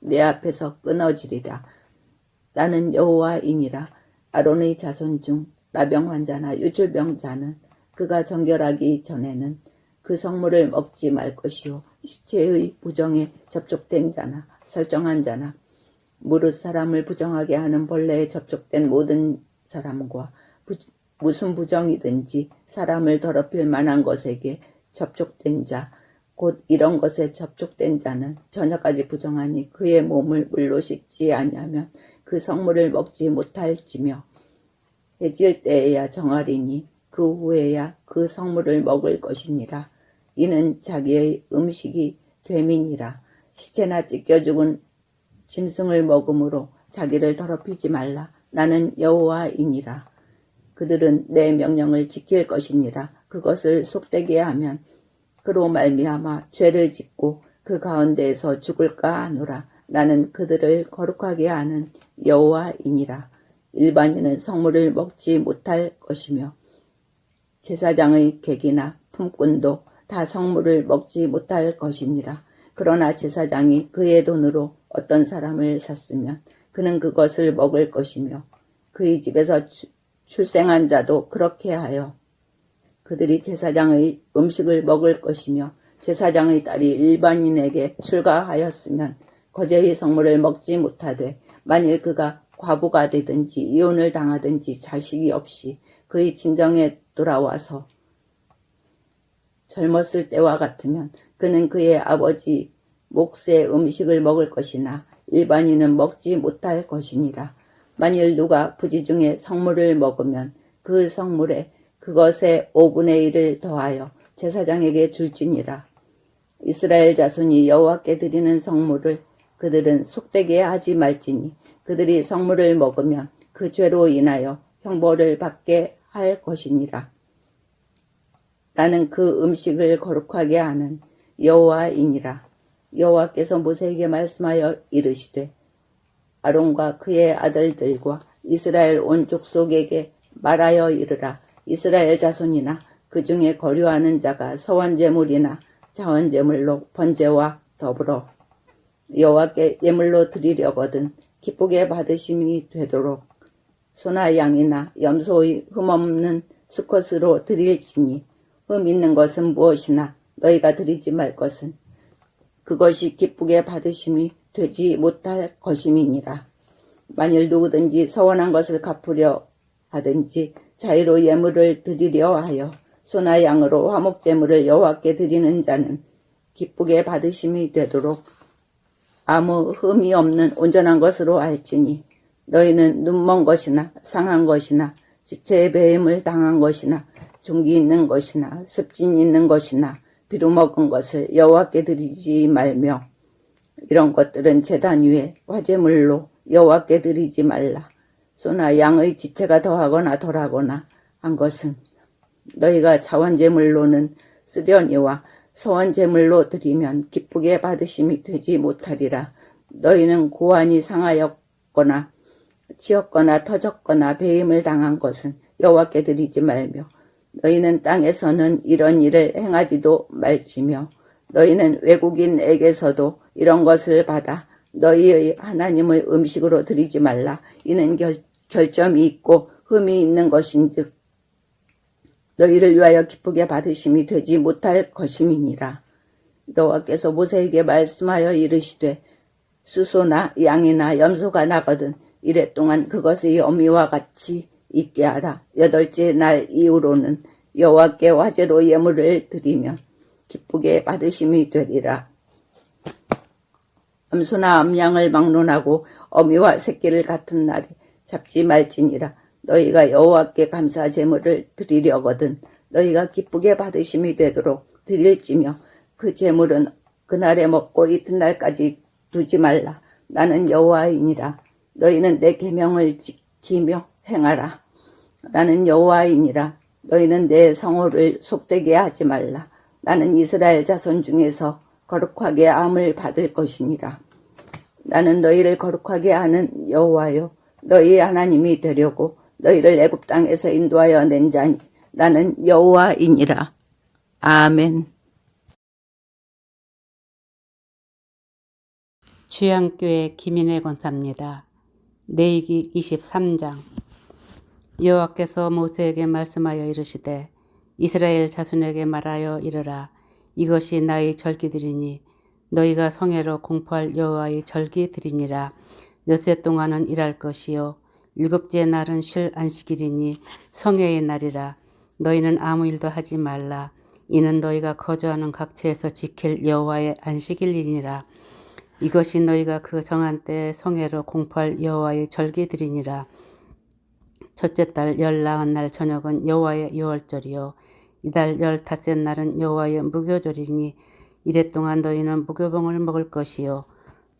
내 앞에서 끊어지리라. 나는 여호와이니라. 아론의 자손 중 나병 환자나 유출병자는 그가 정결하기 전에는 그 성물을 먹지 말 것이요 시체의 부정에 접촉된 자나 설정한 자나 무릇 사람을 부정하게 하는 벌레에 접촉된 모든 사람과 부- 무슨 부정이든지 사람을 더럽힐 만한 것에게 접촉된 자, 곧 이런 것에 접촉된 자는 저녁까지 부정하니 그의 몸을 물로 씻지 아니하면 그 성물을 먹지 못할지며 해질 때에야 정하리니 그 후에야 그 성물을 먹을 것이니라. 이는 자기의 음식이 되민이라. 시체나 찢겨 죽은 짐승을 먹음으로 자기를 더럽히지 말라. 나는 여호와이니라. 그들은 내 명령을 지킬 것이니라. 그것을 속되게 하면 그로 말미암아 죄를 짓고 그 가운데에서 죽을까 하노라. 나는 그들을 거룩하게 하는 여호와이니라. 일반인은 성물을 먹지 못할 것이며 제사장의 객이나 품꾼도 다 성물을 먹지 못할 것이니라. 그러나 제사장이 그의 돈으로 어떤 사람을 샀으면 그는 그것을 먹을 것이며 그의 집에서 주- 출생한 자도 그렇게 하여 그들이 제사장의 음식을 먹을 것이며 제사장의 딸이 일반인에게 출가하였으면 거제의 성물을 먹지 못하되 만일 그가 과부가 되든지 이혼을 당하든지 자식이 없이 그의 친정에 돌아와서 젊었을 때와 같으면 그는 그의 아버지 몫의 음식을 먹을 것이나 일반인은 먹지 못할 것이니라. 만일 누가 부지 중에 성물을 먹으면 그 성물에 그것의 5분의 1을 더하여 제사장에게 줄지니라. 이스라엘 자손이 여호와께 드리는 성물을 그들은 속되게 하지 말지니 그들이 성물을 먹으면 그 죄로 인하여 형벌을 받게 할 것이니라. 나는 그 음식을 거룩하게 하는 여호와이니라. 여호와께서 모세에게 말씀하여 이르시되 아론과 그의 아들들과 이스라엘 온 족속에게 말하여 이르라. 이스라엘 자손이나 그 중에 거류하는 자가 서원제물이나 자원제물로 번제와 더불어 여호와께 예물로 드리려거든 기쁘게 받으심이 되도록 소나 양이나 염소의 흠없는 수컷으로 드릴지니 흠 있는 것은 무엇이나 너희가 드리지 말 것은 그것이 기쁘게 받으심이 되지 못할 것임이니라. 만일 누구든지 서원한 것을 갚으려 하든지 자유로 예물을 드리려 하여 소나 양으로 화목 제물을 여호와께 드리는 자는 기쁘게 받으심이 되도록 아무 흠이 없는 온전한 것으로 알지니 너희는 눈먼 것이나 상한 것이나 지체의 배임을 당한 것이나 종기 있는 것이나 습진 있는 것이나 비루 먹은 것을 여호와께 드리지 말며 이런 것들은 제단 위에 화제물로 여호와께 드리지 말라. 소나 양의 지체가 더하거나 덜하거나 한 것은 너희가 자원제물로는 쓰려니와 서원제물로 드리면 기쁘게 받으심이 되지 못하리라. 너희는 고환이 상하였거나 치었거나 터졌거나 배임을 당한 것은 여호와께 드리지 말며 너희는 땅에서는 이런 일을 행하지도 말지며 너희는 외국인에게서도 이런 것을 받아 너희의 하나님의 음식으로 드리지 말라. 이는 결, 결점이 있고 흠이 있는 것인즉 너희를 위하여 기쁘게 받으심이 되지 못할 것임이니라. 여호와께서 모세에게 말씀하여 이르시되 수소나 양이나 염소가 나거든 이래 동안 그것의 어미와 같이 있게 하라. 여덟째 날 이후로는 여호와께 화제로 예물을 드리면 기쁘게 받으심이 되리라. 암소나 암양을 막론하고 어미와 새끼를 같은 날에 잡지 말지니라. 너희가 여호와께 감사 제물을 드리려거든 너희가 기쁘게 받으심이 되도록 드릴지며 그 제물은 그날에 먹고 이튿날까지 두지 말라. 나는 여호와이니라. 너희는 내 계명을 지키며 행하라. 나는 여호와이니라. 너희는 내 성호를 속되게 하지 말라. 나는 이스라엘 자손 중에서 거룩하게 암을 받을 것이니라. 나는 너희를 거룩하게 하는 여호와요 너희 하나님이 되려고 너희를 애굽 땅에서 인도하여 낸 자니 나는 여호와이니라 아멘. 주양교회 김인혜 권사입니다. 내이기 23장 여호와께서 모세에게 말씀하여 이르시되 이스라엘 자손에게 말하여 이르라 이것이 나의 절기들이니 너희가 성회로 공포할 여호와의 절기들이니라 여세 동안은 일할 것이요. 일곱째 날은 쉴 안식일이니 성회의 날이라. 너희는 아무 일도 하지 말라. 이는 너희가 거주하는 각처에서 지킬 여호와의 안식일이니라. 이것이 너희가 그 정한 때에 성회로 공포할 여호와의 절기들이니라. 첫째 달 열나흔 날 저녁은 여호와의 유월절이요. 이달 열다섯 날은 여호와의 무교절이니 이래 동안 너희는 무교봉을 먹을 것이요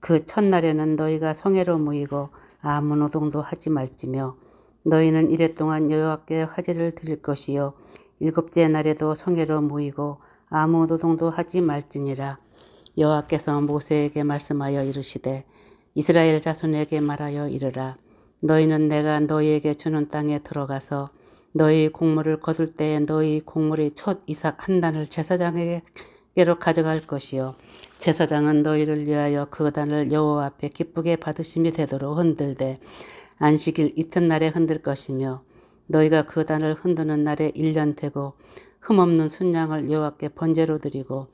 그 첫날에는 너희가 성회로 모이고 아무 노동도 하지 말지며 너희는 이래 동안 여호와께 화제를 드릴 것이요. 일곱째 날에도 성회로 모이고 아무 노동도 하지 말지니라. 여호와께서 모세에게 말씀하여 이르시되 이스라엘 자손에게 말하여 이르라. 너희는 내가 너희에게 주는 땅에 들어가서 너희 곡물을 거둘 때에 너희 곡물의 첫 이삭 한 단을 제사장에게 로 가져갈 것이요. 제사장은 너희를 위하여 그 단을 여호와 앞에 기쁘게 받으심이 되도록 흔들되 안식일 이튿날에 흔들 것이며 너희가 그 단을 흔드는 날에 일년 되고 흠없는 순양을 여호와께 번제로 드리고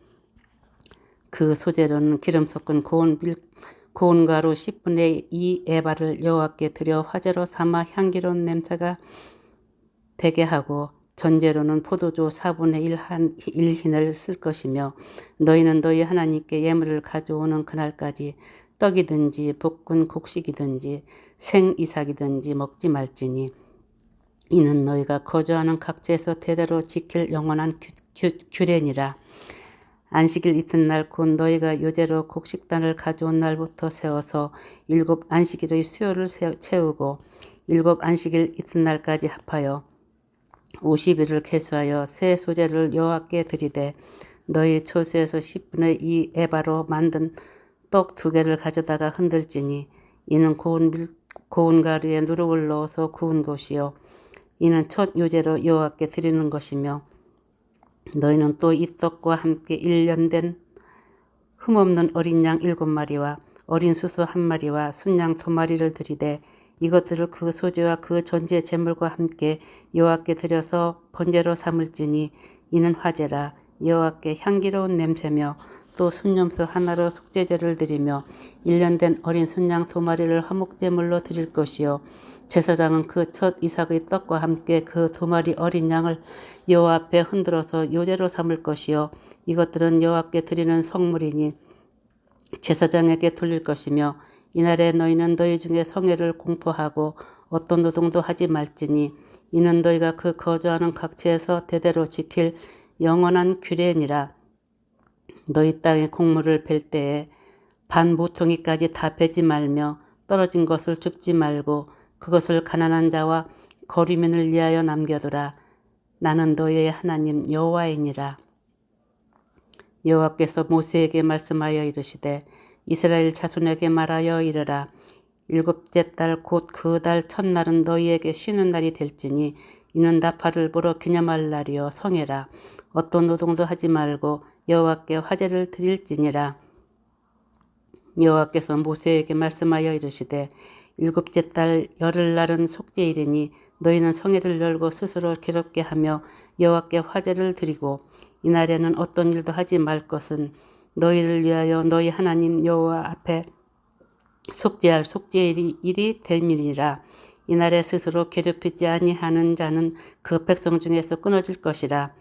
그 소재로는 기름 섞은 고운 밀 고운 가루 10분의 2 에바를 여호와께 드려 화제로 삼아 향기로운 냄새가 되게 하고 전제로는 포도주 4분의 1, 한, 1흰을 쓸 것이며 너희는 너희 하나님께 예물을 가져오는 그날까지 떡이든지 볶은 곡식이든지 생 이삭이든지 먹지 말지니 이는 너희가 거주하는 각지에서 대대로 지킬 영원한 규, 규, 규례니라. 안식일 이튿날 곧 너희가 요제로 곡식단을 가져온 날부터 세워서 일곱 안식일의 수요를 채우고 일곱 안식일 이튿날까지 합하여 50일을 계수하여 새 소재를 여호와께 드리되 너희 초수에서 10분의 2 에바로 만든 떡 두 개를 가져다가 흔들지니 이는 고운 밀, 고운 가루에 누룩을 넣어서 구운 것이요. 이는 첫 요제로 여호와께 드리는 것이며 너희는 또 이 떡과 함께 1년 된 흠없는 어린 양 일곱 마리와 어린 수소 한 마리와 순양 두 마리를 드리되 이것들을 그 소재와 그 전제 제물과 함께 여호와께 드려서 번제로 삼을지니 이는 화제라. 여호와께 향기로운 냄새며 또 순념수 하나로 속죄제를 드리며 1년 된 어린 순양 두 마리를 화목제물로 드릴 것이요. 제사장은 그 첫 이삭의 떡과 함께 그 두 마리 어린 양을 여호와 앞에 흔들어서 요제로 삼을 것이요. 이것들은 여호와께 드리는 성물이니 제사장에게 돌릴 것이며 이날에 너희는 너희 중에 성회를 공포하고 어떤 노동도 하지 말지니 이는 너희가 그 거주하는 각지에서 대대로 지킬 영원한 규례니라 너희 땅의 곡물을 벨 때에 반 모퉁이까지 다 베지 말며 떨어진 것을 줍지 말고 그것을 가난한 자와 거리면을 위하여 남겨두라. 나는 너희의 하나님 여호와이니라. 여호와께서 모세에게 말씀하여 이르시되 이스라엘 자손에게 말하여 이르라. 일곱째 달 곧 그 달 첫날은 너희에게 쉬는 날이 될지니 이는 나팔을 불어 기념할 날이요 성해라. 어떤 노동도 하지 말고 여호와께 화제를 드릴지니라. 여호와께서 모세에게 말씀하여 이르시되 일곱째 달 열흘 날은 속죄일이니 너희는 성회를 열고 스스로 괴롭게 하며 여호와께 화제를 드리고 이날에는 어떤 일도 하지 말 것은 너희를 위하여 너희 하나님 여호와 앞에 속죄할 속죄일이 일이 됨이니라 이날에 스스로 괴롭히지 아니하는 자는 그 백성 중에서 끊어질 것이라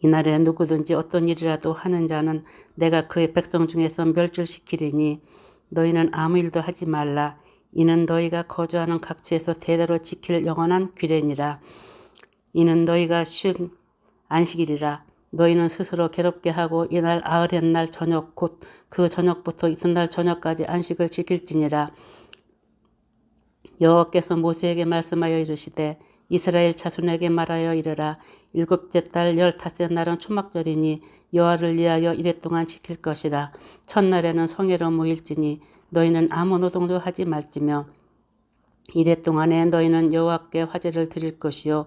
이날에 누구든지 어떤 일이라도 하는 자는 내가 그의 백성 중에서 멸절시키리니 너희는 아무 일도 하지 말라. 이는 너희가 거주하는 각지에서 대대로 지킬 영원한 규례니라. 이는 너희가 쉰 안식일이라. 너희는 스스로 괴롭게 하고 이날 아흘의 날 저녁 곧 그 저녁부터 이튿날 저녁까지 안식을 지킬지니라. 여호와께서 모세에게 말씀하여 이르시되 이스라엘 자손에게 말하여 이르라. 일곱째 달 열다섯째 날은 초막절이니 여호와를 위하여 이래 동안 지킬 것이라. 첫날에는 성회로 모일지니 너희는 아무 노동도 하지 말지며 이래 동안에 너희는 여호와께 화제를 드릴 것이요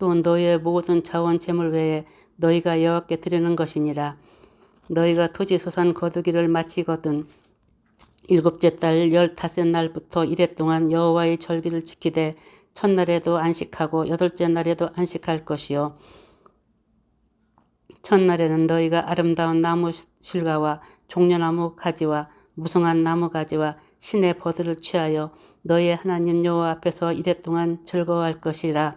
또 너희의 모든 자원 제물 외에 너희가 여호와께 드리는 것이니라. 너희가 토지 소산 거두기를 마치거든 일곱째 달 열다섯 날부터 이래 동안 여호와의 절기를 지키되 첫날에도 안식하고 여덟째 날에도 안식할 것이요. 첫날에는 너희가 아름다운 나무 실과와 종려나무 가지와 무성한 나무 가지와 신의 버들을 취하여 너희의 하나님 여호와 앞에서 이래 동안 즐거워할 것이라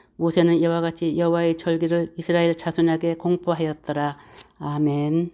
모세는 이와 같이 여호와의 절기를 이스라엘 자손에게 공포하였더라. 아멘